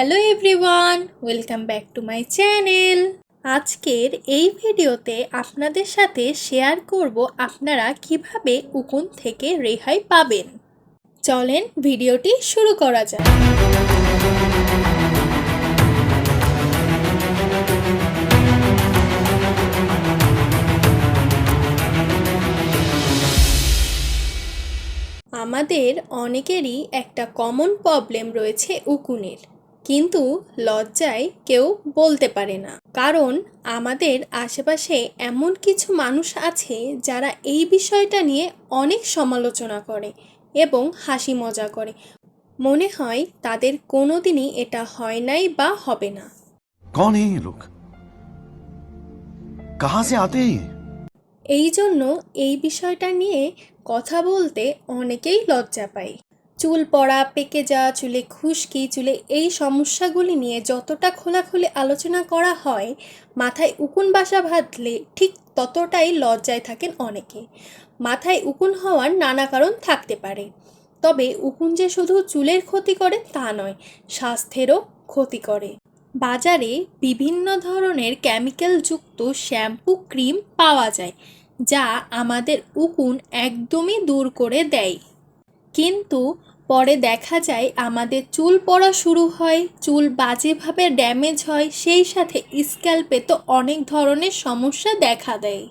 Hello everyone, welcome back to my channel. আজকের এই ভিডিওতে আপনাদের সাথে শেয়ার করব আপনারা কীভাবে উকুন থেকে রেহাই পাবেন। চলেন ভিডিওটি শুরু করা যাক। আমাদের অনেকেরই একটা কমন প্রবলেম রয়েছে উকুনের। কিন্তু লজ্জায় কেউ বলতে পারে না। কারণ আমাদের আশেপাশে এমন কিছু মানুষ আছে যারা এই বিষয়টা নিয়ে অনেক সমালোচনা করে এবং হাসি মজা করে। মনে হয় তাদের কোনোদিনই এটা হয় নাই বা হবে না। কন লোক কাহা সে আতে এই জন্য এই বিষয়টা নিয়ে কথা বলতে অনেকেই লজ্জা পায়। চুল পড়া, পেকে যাওয়া, চুলে খুশকি, চুলে এই সমস্যাগুলি নিয়ে যতটা খোলাখুলি আলোচনা করা হয়, মাথায় উকুন বাসা বাঁধলে ঠিক ততটাই লজ্জায় থাকেন অনেকে। মাথায় উকুন হওয়ার নানা কারণ থাকতে পারে। তবে উকুন যে শুধু চুলের ক্ষতি করে তা নয়, স্বাস্থ্যেরও ক্ষতি করে। বাজারে বিভিন্ন ধরনের কেমিক্যালযুক্ত শ্যাম্পু ক্রিম পাওয়া যায়, যা আমাদের উকুন একদমই দূর করে দেয়। কিন্তু পরে দেখা যায় আমাদের চুল পড়া শুরু হয়, চুল বাজেভাবে ড্যামেজ হয়, সেই সাথে স্ক্যাল্পে তো অনেক ধরনের সমস্যা দেখা দেয়।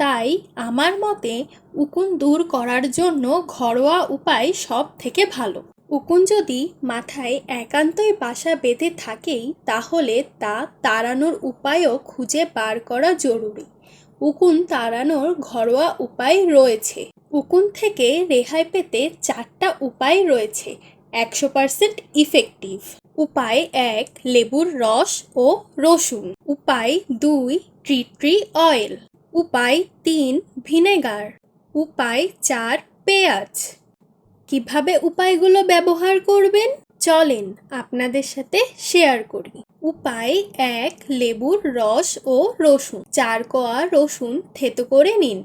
তাই আমার মতে উকুন দূর করার জন্য ঘরোয়া উপায় সব থেকে ভালো। উকুন যদি মাথায় একান্তই বাসা বেঁধে থাকেই, তাহলে তা তাড়ানোর উপায়ও খুঁজে বার করা জরুরি। উকুন তাড়ানোর ঘরোয়া উপায় রয়েছে। উকুন থেকে রেহাই পেতে চারটা উপায় রয়েছে। একশো পার্সেন্ট ইফেক্টিভ উপায় এক, লেবুর রস ও রসুন। উপায় দুই ট্রি ট্রি অয়েল উপায় তিন ভিনেগার উপায় চার পেঁয়াজ কীভাবে উপায়গুলো ব্যবহার করবেন? চলেন আপনাদের সাথে শেয়ার করি। উপায় এক, লেবুর রস ও রসুন। চার কোয়া রসুন থেতো করে নিন।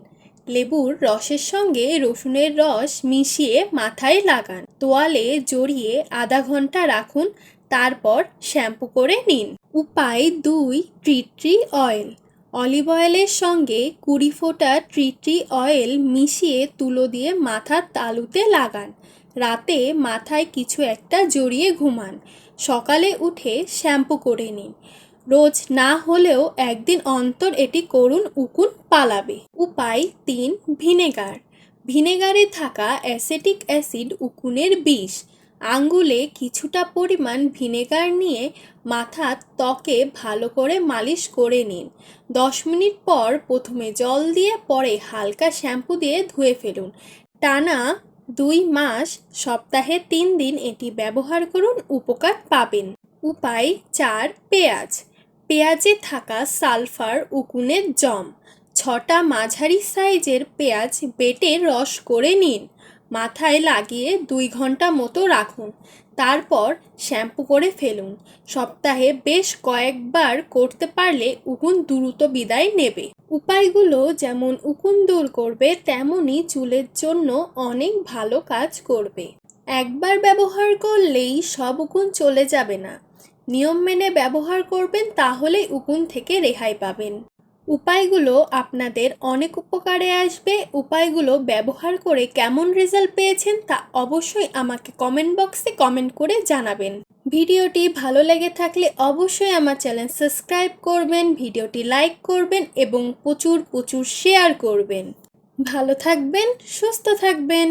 লেবুর রসের সঙ্গে রসুনের রস মিশিয়ে মাথায় লাগান। তোয়ালে জড়িয়ে আধা ঘণ্টা রাখুন, তারপর শ্যাম্পু করে নিন। উপায় দুই ট্রি ট্রি অয়েল। অলিভ অয়েলের সঙ্গে কুড়ি ফোঁটা ট্রি ট্রি অয়েল মিশিয়ে তুলো দিয়ে মাথার তালুতে লাগান। রাতে মাথায় কিছু একটা জড়িয়ে ঘুমান। সকালে উঠে শ্যাম্পু করে নিন। রোজ না হলেও একদিন অন্তর এটি করুন উকুন পালাবে। উপায় তিন, ভিনেগার। ভিনেগারে থাকা অ্যাসেটিক অ্যাসিড উকুনের বিষ। আঙ্গুলে কিছুটা পরিমাণ ভিনেগার নিয়ে মাথার ত্বকে ভালো করে মালিশ করে নিন। দশ মিনিট পর প্রথমে জল দিয়ে পরে হালকা শ্যাম্পু দিয়ে ধুয়ে ফেলুন। টানা দুই মাস, সপ্তাহে তিন দিন এটি ব্যবহার করুন, উপকার পাবেন। উপায় চার, পেঁয়াজ। পেঁয়াজে থাকা সালফার উকুনের জম। ছটা মাঝারি সাইজের পেঁয়াজ বেটে রস করে নিন। মাথায় লাগিয়ে দুই ঘণ্টা মতো রাখুন। তারপর শ্যাম্পু করে ফেলুন। সপ্তাহে বেশ কয়েকবার করতে পারলে উকুন দ্রুত বিদায় নেবে। উপায়গুলো যেমন উকুন দূর করবে তেমনই চুলের জন্য অনেক ভালো কাজ করবে। একবার ব্যবহার করলেই সব উকুন চলে যাবে না। নিয়ম মেনে ব্যবহার করবেন, তাহলেই উকুন থেকে রেহাই পাবেন। উপায়গুলো আপনাদের অনেক উপকারে আসবে। উপায়গুলো ব্যবহার করে কেমন রেজাল্ট পেয়েছেন তা অবশ্যই আমাকে কমেন্ট বক্সে কমেন্ট করে জানাবেন। ভিডিওটি ভালো লেগে থাকলে অবশ্যই আমার চ্যানেল সাবস্ক্রাইব করবেন, ভিডিওটি লাইক করবেন এবং প্রচুর প্রচুর শেয়ার করবেন। ভালো থাকবেন, সুস্থ থাকবেন।